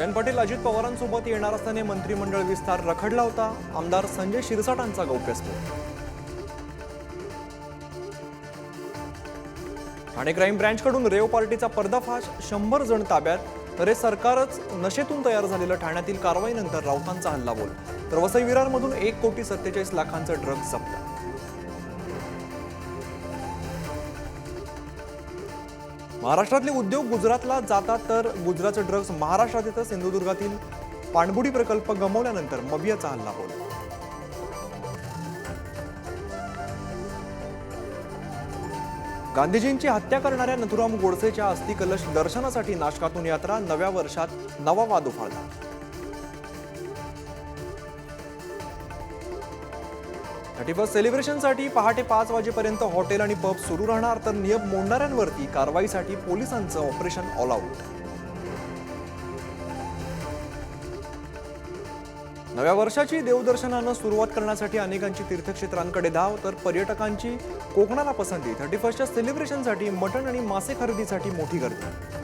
जयंत पाटील अजित पवारांसोबत येणार असताना मंत्रिमंडळ विस्तार रखडला होता. आमदार संजय शिरसाटांचा गौप्यस्फोट. ठाणे क्राईम ब्रँचकडून रेव पार्टीचा पर्दाफाश शंभर जण ताब्यात. तर हे सरकारच नशेतून तयार झालेलं ठाण्यातील कारवाईनंतर राऊतांचा हल्ला बोल. तर वसई विरारमधून एक कोटी सत्तेचाळीस लाखांचं ड्रग जप्त. महाराष्ट्रातले उद्योग गुजरातला जातात तर गुजरातचे ड्रग्ज महाराष्ट्रात येतं सिंधुदुर्गातील पाणबुडी प्रकल्प गमवल्यानंतर मबियाचा हल्ला होईल. गांधीजींची हत्या करणाऱ्या नथुराम गोडसेच्या अस्थिकलश दर्शनासाठी नाशकातून यात्रा नव्या वर्षात नवा वाद उफाळला. थर्टी फर्स्ट सेलिब्रेशनसाठी पहाटे पाच वाजेपर्यंत हॉटेल आणि पब सुरू राहणार तर नियम मोडणाऱ्यांवरती कारवाईसाठी पोलिसांचं ऑपरेशन ऑल आऊट. नव्या वर्षाची देवदर्शनानं सुरुवात करण्यासाठी अनेकांची तीर्थक्षेत्रांकडे धाव तर पर्यटकांची कोकणाला पसंती. थर्टी फर्स्टच्या सेलिब्रेशनसाठी मटण आणि मासे खरेदीसाठी मोठी गर्दी.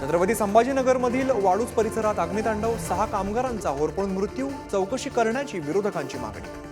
छत्रपती संभाजीनगरमधील वाळूज परिसरात अग्नितांडव सहा कामगारांचा होरपळून मृत्यू चौकशी करण्याची विरोधकांची मागणी.